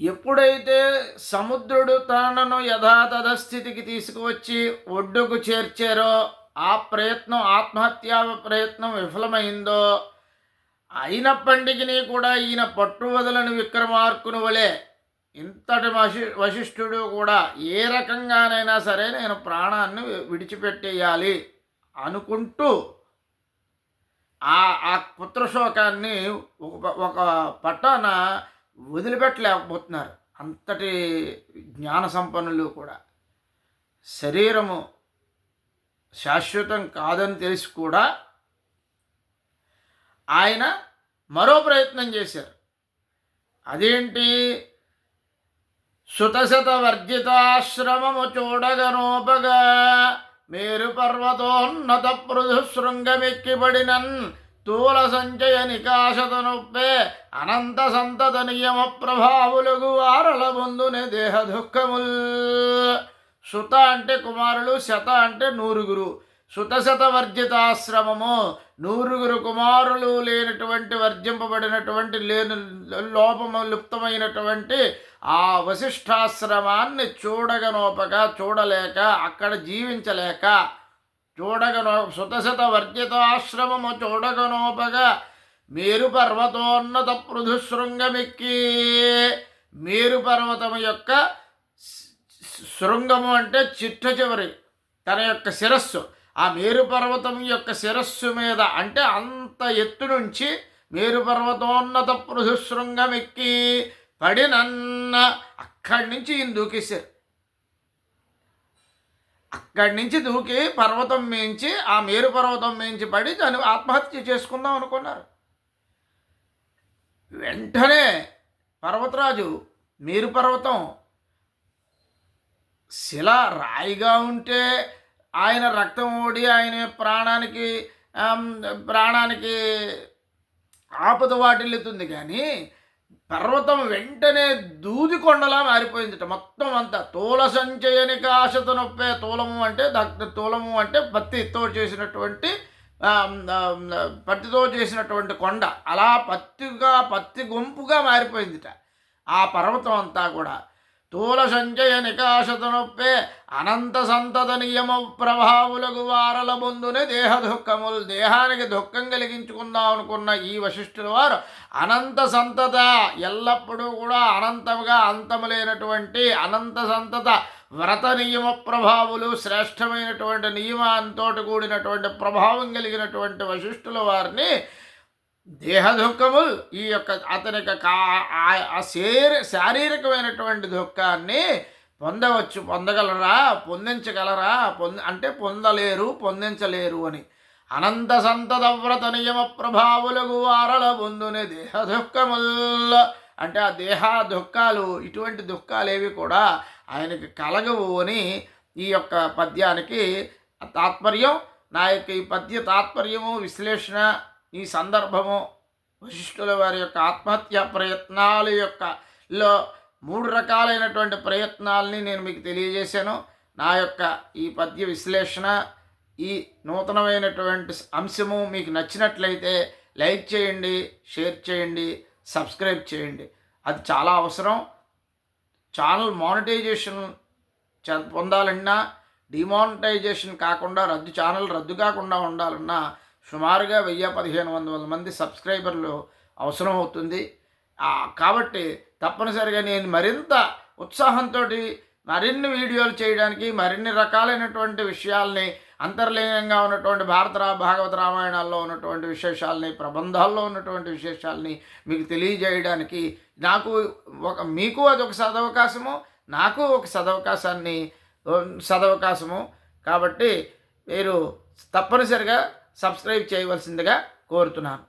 ఎప్పుడైతే సముద్రుడు తనను యథాతథ స్థితికి తీసుకువచ్చి ఒడ్డుకు చేర్చారో ఆ ప్రయత్నం ఆత్మహత్యా ప్రయత్నం విఫలమైందో అయినప్పటికీ కూడా ఈయన పట్టు వదలని విక్రమార్కుని వలె ఇంతటి వశి వశిష్ఠుడు కూడా ఏ రకంగానైనా సరే నేను ప్రాణాన్ని విడిచిపెట్టేయాలి అనుకుంటూ ఆ ఆ పుత్రశోకాన్ని ఒక ఒక పట్టాన వదిలిపెట్టలేకపోతున్నారు. అంతటి జ్ఞాన సంపన్నులు కూడా. శరీరము శాశ్వతం కాదని తెలిసి కూడా ఆయన మరో ప్రయత్నం చేశారు. అదేంటి? సుతశత వర్జితాశ్రమము చూడగనోపగా మేరు పర్వతోన్నత పృథు తూల సంచయ నికాశతనొప్పే అనంత సంతత నియమ ప్రభావులుగు వారల ముందునే దేహ దుఃఖముల్ సుత అంటే కుమారులు శత అంటే నూరుగురు. సుతశత వర్జితాశ్రమము నూరుగురు కుమారులు లేనటువంటి వర్జింపబడినటువంటి లేని లోపము లుప్తమైనటువంటి ఆ వశిష్ఠాశ్రమాన్ని చూడగనోపక చూడలేక అక్కడ జీవించలేక చూడగనో సుతశత వర్జితాశ్రమము చూడగనోపగా మీరు పర్వతోన్నత పృథుశృంగమెక్కి మీరు పర్వతము యొక్క శృంగము అంటే చిట్ట చివరి తన యొక్క శిరస్సు. ఆ మేరు పర్వతం యొక్క శిరస్సు మీద అంటే అంత ఎత్తు నుంచి మేరు పర్వతోన్నత పృథుశృంగం ఎక్కి పడినన్న అక్కడి నుంచి ఈయన దూకేశారు అక్కడి నుంచి దూకి పర్వతం మించి ఆ మేరు పర్వతం మించి పడి దాన్ని ఆత్మహత్య చేసుకుందాం అనుకున్నారు. వెంటనే పర్వతరాజు మేరు పర్వతం శిల రాయిగా ఉంటే ఆయన రక్తం ఓడి ఆయన ప్రాణానికి ప్రాణానికి ఆపద వాటిల్లుతుంది కానీ పర్వతం వెంటనే దూది కొండలా మారిపోయిందిట. మొత్తం అంతా తోల సంచయనిక ఆశత నొప్పే తూలము అంటే తోలము తూలము అంటే పత్తితో చేసినటువంటి పత్తితో చేసినటువంటి కొండ. అలా పత్తిగా పత్తి గుంపుగా మారిపోయిందిట. ఆ పర్వతం అంతా కూడా. తూల సంచయ నికాశతనొప్పే అనంత సంతత నియమ ప్రభావులకు వారల ముందునే దేహ దుఃఖములు దేహానికి దుఃఖం కలిగించుకుందాం అనుకున్న ఈ వశిష్ఠుల వారు అనంత సంతత ఎల్లప్పుడూ కూడా అనంతముగా అంతము లేనటువంటి అనంత సంతత వ్రత నియమ ప్రభావులు శ్రేష్టమైనటువంటి నియమాంతో కూడినటువంటి ప్రభావం కలిగినటువంటి వశిష్ఠుల వారిని దేహ దుఃఖము ఈ యొక్క అతని యొక్క ఆ- శరీర శారీరకమైనటువంటి దుఃఖాన్ని పొందవచ్చు పొందగలరా పొందించగలరా పొంద అంటే పొందలేరు పొందించలేరు అని. అనంత సంతదవ్రత నియమ ప్రభావులకు వారల పొందునే దేహ దుఃఖముల్ అంటే ఆ దేహ దుఃఖాలు ఇటువంటి దుఃఖాలేవి కూడా ఆయనకి కలగవు అని ఈ యొక్క పద్యానికి తాత్పర్యం. నా యొక్క ఈ పద్య తాత్పర్యము విశ్లేషణ ఈ సందర్భము వశిష్ఠుల వారి యొక్క ఆత్మహత్య ప్రయత్నాల యొక్క లో మూడు రకాలైనటువంటి ప్రయత్నాలని నేను మీకు తెలియజేశాను. నా యొక్క ఈ పద్య విశ్లేషణ ఈ నూతనమైనటువంటి అంశము మీకు నచ్చినట్లయితే లైక్ చేయండి షేర్ చేయండి సబ్స్క్రైబ్ చేయండి. అది చాలా అవసరం. ఛానల్ మానిటైజేషన్ చ- పొందాలన్నా డిమానిటైజేషన్ కాకుండా రద్దు ఛానల్ రద్దు కాకుండా ఉండాలన్నా సుమారుగా వెయ్యి పదిహేను వందల మంది సబ్స్క్రైబర్లు అవసరం అవుతుంది కాబట్టి తప్పనిసరిగా నేను మరింత ఉత్సాహంతో మరిన్ని వీడియోలు చేయడానికి మరిన్ని రకాలైనటువంటి విషయాల్ని అంతర్లీనంగా ఉన్నటువంటి భారత భాగవత రామాయణాల్లో ఉన్నటువంటి విశేషాలని ప్రబంధాల్లో ఉన్నటువంటి విశేషాలని మీకు తెలియజేయడానికి నాకు ఒక మీకు అది ఒక సదవకాశము నాకు ఒక సదవకాశాన్ని సదవకాశము. కాబట్టి మీరు తప్పనిసరిగా సబ్స్క్రైబ్ చేయవలసిందిగా కోరుతున్నాను.